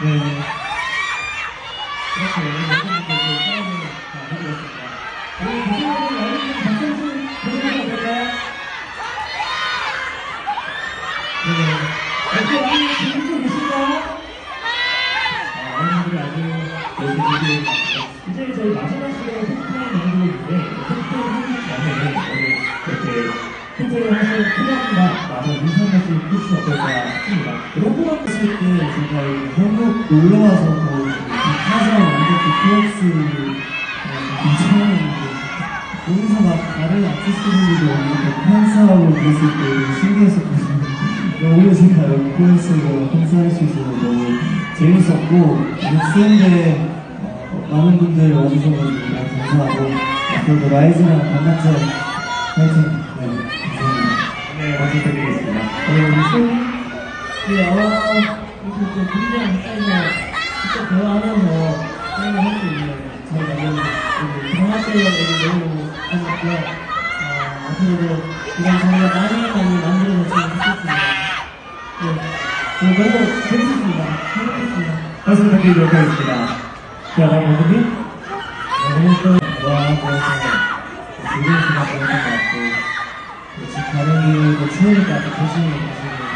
네. 그렇게 여러분들께 사연을 해드렸습니다. 우리 고생하신 여러분 박선수 보내주셔도 될까요? 네. 이렇게 많이 재밌고 계신가요? 아, 어머님들이 아주 열심히 이제 저희 마지막 시간에 토크타임 나누고 있는데 토크타임 하기 전에 오늘 이렇게 토크를 하실 필요합니다. 나서 인사 말씀 해주시면 어떨까 싶습니다. 로봇 때 제가 이 한국 놀러 와서 뭐 가사 완전 이상한 거기서 막 다른 아티스트분들도 이렇게 팬싸움을 그랬을 때 신기했었거든요. 오늘 제가 여기 코에스로 팬싸할 수 있어서 너무 재밌었고 넥스인데 어, 많은 분들 와주셔가지고 너무 감사하고 앞으로도 라이즈랑 반갑죠 파이팅 네 감사합니다. 네, 박수 드리겠습니다. 네, 우리 손 그, 어, 이렇게 또 분이랑 사이가 직접 대화하면서 사인을 할수 있는 저희가 너무 방학때 여기 너무 반갑고요. 어, 앞으로도 이런 자리가 많이 많이 만들어졌으면 좋겠습니다. 네, 네, 너무 재밌었습니다. 행복했습니다. 박수 부탁드리도록 하겠습니다. 자, 다음 어머님. 오늘 또 대화하면서 즐거운 시간 보냈던 것 같고 집 가는 길도 추우니까 또 조심히 가시길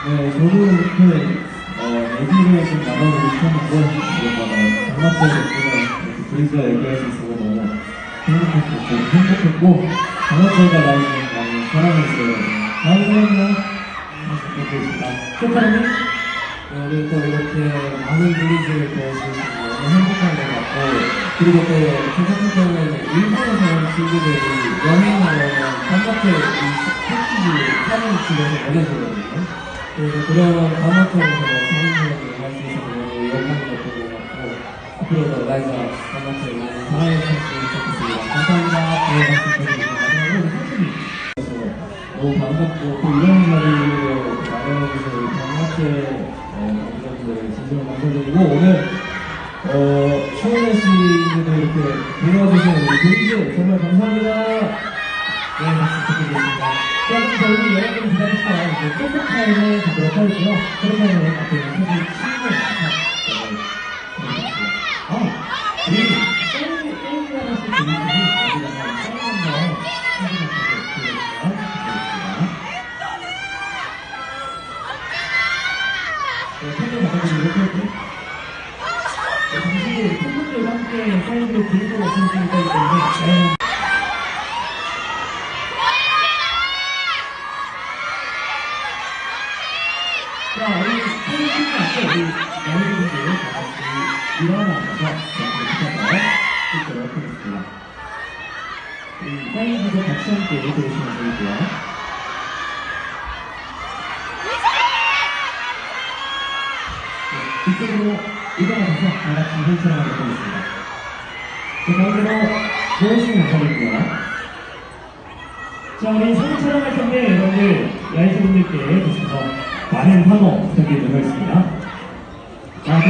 네, 저도 이렇게 어, 얘기를 좀 나눠보고 싶었는데 이런 장학생 덕분에 이렇게 둘이서 얘기할 수 있어서 너무 행복했고 행복했고 장학생과 라이브는 많이 사랑했어요. 다음으로는 부탁드리겠습니다. 쇼파님? 오늘 또 이렇게 많은 브리즈를 보여주셔서 너무 행복한 것 같고 그리고 또 경우에는 일본에서 온 친구들이 여행하려면 반마트 이 패키지 사진 집에서 보내주거든요 그래서 그런 반마트에서 사진을 할수 있어서 너무 영광이었던 것 같고 앞으로도 라이자 반마트 많이 사랑해 주셨으면 좋겠습니다 감사합니다 네, 말씀드리겠습니다 마지막으로 그래서 너무 반갑고 또 이런 자리를 마련해주셔서 장학회 감사분들 진심으로 감사드리고 오늘 어, 최원혜 씨도 이렇게 불러주신 우리 브리즈 정말 감사합니다. 네, 박수 부탁드리겠습니다. 자, 그럼 저희는 여러분 기다리시다 토크 타임을 갖도록 하겠고요. 토크 타임을 앞에 있는 친구의 영상. 아, 우리 사인, 사인을 하실 분들이 여기다가 사인 한번 한번 드리겠습니다. 네, 팬들 바꿔드리도록 할게요. 네, 당신들 팬분들과 함께 사인을 드리고 오신 분이기 때문에 자, 사진 찍는 앞에 우리 여러분들 다 같이 일어나셔서 이렇게 찍도록 하겠습니다. 우리 사인부터 같이 함께 들으시면 되고요. 네, 이쪽으로 이동하셔서 다 같이 촬영하도록 하겠습니다. 자, 다음으로 조회수 감사드리고요. 자, 우리 사진 촬영할 텐데 여러분들 라이트 분들께 계셔서 많은 환호 부탁드리도록 하겠습니다. 자,